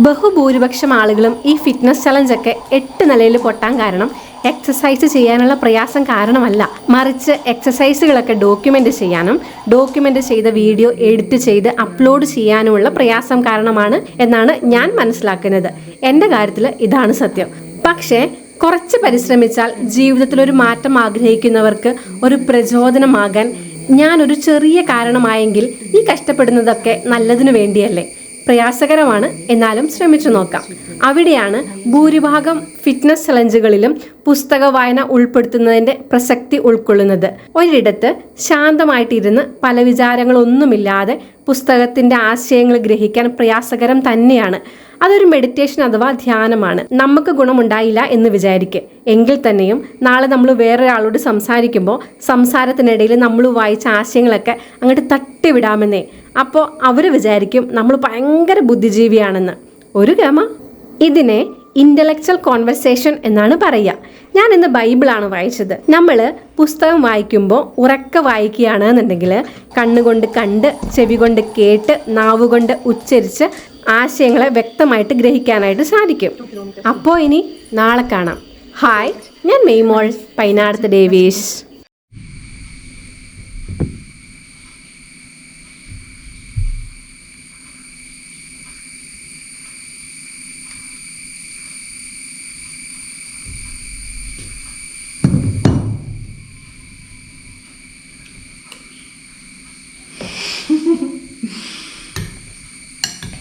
ബഹുഭൂരിപക്ഷം ആളുകളും ഈ ഫിറ്റ്നസ് ചലഞ്ച് ഒക്കെ എട്ട് നിലയിൽ പൊട്ടാൻ കാരണം എക്സസൈസ് ചെയ്യാനുള്ള പ്രയാസം കാരണമല്ല. മറിച്ച് എക്സസൈസുകളൊക്കെ ഡോക്യുമെന്റ് ചെയ്യാനും ഡോക്യുമെന്റ് ചെയ്ത വീഡിയോ എഡിറ്റ് ചെയ്ത് അപ്ലോഡ് ചെയ്യാനുമുള്ള പ്രയാസം കാരണമാണ് എന്നാണ് ഞാൻ മനസ്സിലാക്കുന്നത്. എന്റെ കാര്യത്തിൽ ഇതാണ് സത്യം. പക്ഷേ കുറച്ച് പരിശ്രമിച്ചാൽ ജീവിതത്തിൽ ഒരു മാറ്റം ആഗ്രഹിക്കുന്നവർക്ക് ഒരു പ്രചോദനമാകാൻ ഞാനൊരു ചെറിയ കാരണമായെങ്കിൽ ഈ കഷ്ടപ്പെടുന്നതൊക്കെ നല്ലതിനു വേണ്ടിയല്ലേ? പ്രയാസകരമാണ്. എന്നാലും ശ്രമിച്ചു നോക്കാം. അവിടെയാണ് ഭൂരിഭാഗം ഫിറ്റ്നസ് ചലഞ്ചുകളിലും പുസ്തക വായന ഉൾപ്പെടുത്തുന്നതിന്റെ പ്രസക്തി ഉൾക്കൊള്ളുന്നത്. ഒരിടത്ത് ശാന്തമായിട്ടിരുന്ന് പല വിചാരങ്ങളൊന്നുമില്ലാതെ പുസ്തകത്തിന്റെ ആശയങ്ങൾ ഗ്രഹിക്കാൻ പ്രയാസകരം തന്നെയാണ്. അതൊരു മെഡിറ്റേഷൻ അഥവാ ധ്യാനമാണ്. നമുക്ക് ഗുണമുണ്ടായില്ല എന്ന് വിചാരിക്കുക എങ്കിൽ തന്നെയും നാളെ നമ്മൾ വേറൊരാളോട് സംസാരിക്കുമ്പോൾ സംസാരത്തിനിടയിൽ നമ്മൾ വായിച്ച ആശയങ്ങളൊക്കെ അങ്ങോട്ട് തട്ടിവിടാമെന്നേ. അപ്പോൾ അവർ വിചാരിക്കും നമ്മൾ ഭയങ്കര ബുദ്ധിജീവിയാണെന്ന്. ഒരു ഗമ. ഇതിനെ ഇന്റലക്ച്വൽ കോൺവെർസേഷൻ എന്നാണ് പറയുക. ഞാൻ ഇന്ന് ബൈബിളാണ് വായിച്ചത്. നമ്മൾ പുസ്തകം വായിക്കുമ്പോൾ ഉറക്ക വായിക്കുകയാണ് എന്നുണ്ടെങ്കിൽ കണ്ണുകൊണ്ട് കണ്ട് ചെവി കൊണ്ട് കേട്ട് നാവുകൊണ്ട് ഉച്ചരിച്ച് ആശയങ്ങളെ വ്യക്തമായിട്ട് ഗ്രഹിക്കാനായിട്ട് സാധിക്കും. അപ്പോൾ ഇനി നാളെ കാണാം. ഹായ് ഞാൻ മെയ്മോൾ പൈനാടത്ത് ഡേവീസ്.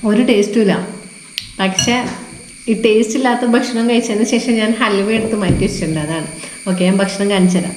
ഒരു ടേസ്റ്റും ഇല്ല പക്ഷേ ഈ ടേസ്റ്റ് ഇല്ലാത്ത ഭക്ഷണം കഴിച്ചതിന് ശേഷം ഞാൻ ഹൽവ എടുത്ത് മാറ്റി വെച്ചിട്ടുണ്ട്. അതാണ്. ഓക്കെ ഞാൻ ഭക്ഷണം കാണിച്ചു തരാം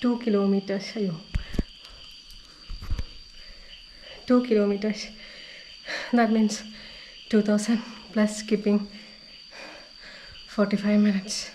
two kilometers ayo two kilometers. That means 2000 plus skipping 45 minutes.